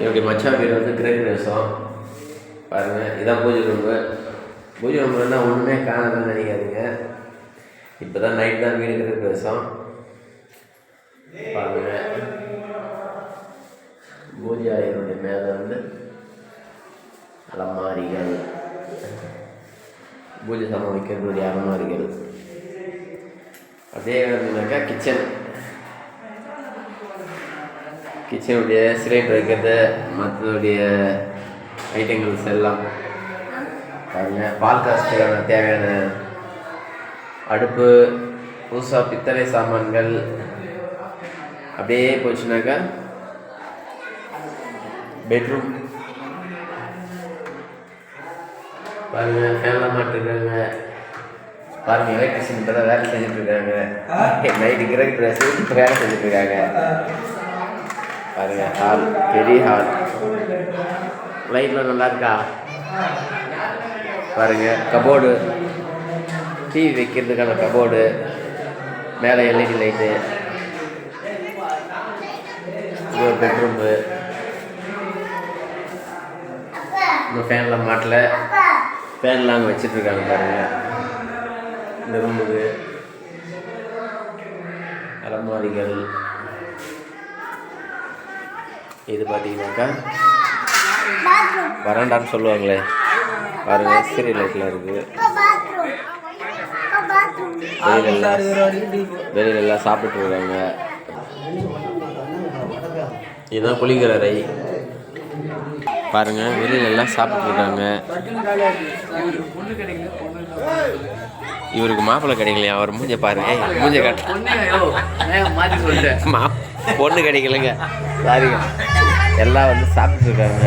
என்னுடைய மச்சான் பேர் வந்து கிரேக் ரேசம் பாருங்கள் இதான் பூஜை ரூம்பு பூஜை ரூம்லன்னா ஒன்றுமே காணலன்னு நினைக்காதீங்க. இப்போ தான் நைட் தான் வீடு கிரேக் ரேசம் பாருங்க. பூஜை அறையினுடைய மேலே வந்து அலமாரிகள். பூஜை சாமான் வைக்கிறதுடைய அலமாரிகள். அதே வந்தீங்கன்னாக்கா கிச்சன் கிச்சனுடைய சிலிண்டர் வைக்கிறது மற்றதுடைய ஐட்டங்கள்ஸ் எல்லாம் பாருங்க பால் காசுக்கான தேவையான அடுப்பு புதுசாக பித்தளை சாமான்கள். அப்படியே போச்சுனாக்கா பெட்ரூம் பாருங்க ஃபேன்லாம் மாட்டிருக்காங்க. பாருங்க எலக்ட்ரிஷியன் இப்போ தான் வேலை செஞ்சுட்டு இருக்காங்க. நைட்டு கிரக் வேலை செஞ்சுட்டு இருக்காங்க. பாருங்க ஹால் பெரிய ஹால். லைட்லாம் நல்லா இருக்கா பாருங்க கபோர்டு. டிவி வைக்கிறதுக்கான கபோர்டு. மேலே எல்இடி லைட்டு. இது ஒரு பெட்ரூம்பு இன்னும் ஃபேன்லாம் மாட்டல. ஃபேன்லாம் அங்கே வச்சிட்ருக்காங்க பாருங்க. இந்த ரூமுக்கு அலமாரிகள். இது பார்த்தீங்கன்னாக்கா வராண்டான்னு சொல்லுவாங்களே. பாருங்க சீரியல் லைட்டில் இருக்குது வெளியில எல்லாம் வெளியில எல்லாம் சாப்பிட்டு இருக்காங்க. இதுதான் குளிக்கிற அறை. பாருங்க வெளியில எல்லாம் சாப்பிட்டு இருக்காங்க. இவருக்கு மாப்பிள்ளை கிடைக்கலையா? அவர் மூஞ்ச பாருங்க. மூஞ்ச காட்டு. மாற்றி சொல்லிட்டேன். பொண்ணு கிடைக்கலங்க. சாரிங்க. எல்லாம் வந்து சாப்பிட்டுருக்காங்க